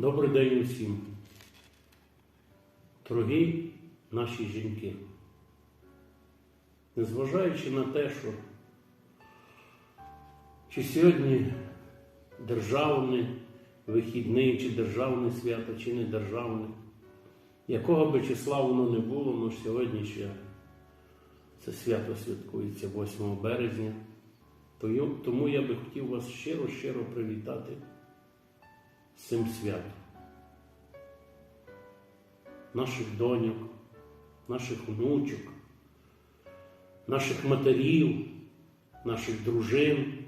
Добрий день усім. Дорогі наші жінки. Незважаючи на те, що чи сьогодні державний вихідний, чи державне свято, чи не державне, якого би числа воно не було, ну сьогодні ще це свято святкується 8 березня. Тому- я би хотів вас щиро-щиро привітати цим святом. Наших доньок, наших внучок, наших матерів, наших дружин,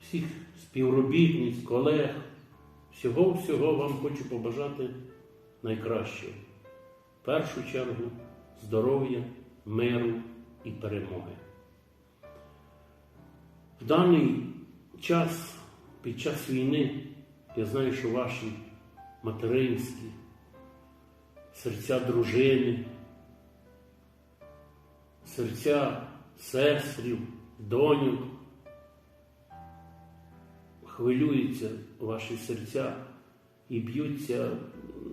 всіх співробітниць, колег. Всього-всього вам хочу побажати найкращого. В першу чергу здоров'я, миру і перемоги. В даний час, під час війни, я знаю, що ваші материнські, серця дружини, серця сестрів, доньок, хвилюються ваші серця і б'ються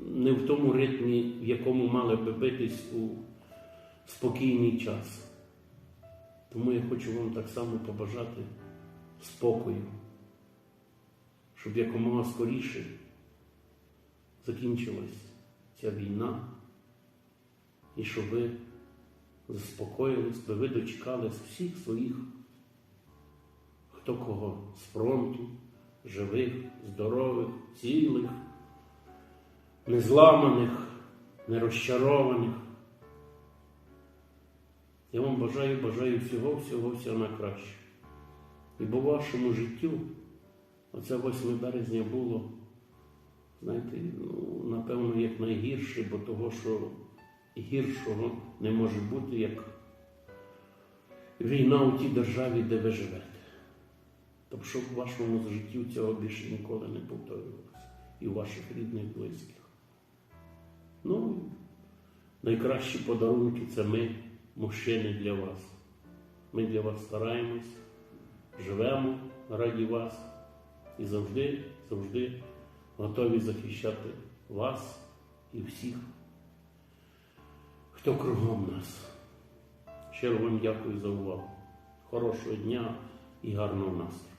не в тому ритмі, в якому мали би битись у спокійний час. Тому я хочу вам так само побажати спокою, щоб якомога скоріше закінчилась ця війна, і щоб ви заспокоїлись, би ви дочекались всіх своїх, хто кого з фронту, живих, здорових, цілих, незламаних, нерозчарованих. Я вам бажаю, бажаю всього, всього, всього найкраще. І бо вашому життю, оце 8 березня було, знаєте, ну, напевно, як найгірше, бо того, що гіршого не може бути, як війна у тій державі, де ви живете. Тобто, щоб в вашому житті цього більше ніколи не повторювалося. І у ваших рідних близьких. Ну, найкращі подарунки це ми, мужчини, для вас. Ми для вас стараємось, живемо раді вас і завжди, завжди готові захищати вас і всіх, хто кругом нас. Щиро вам дякую за увагу. Хорошого дня і гарного настрою.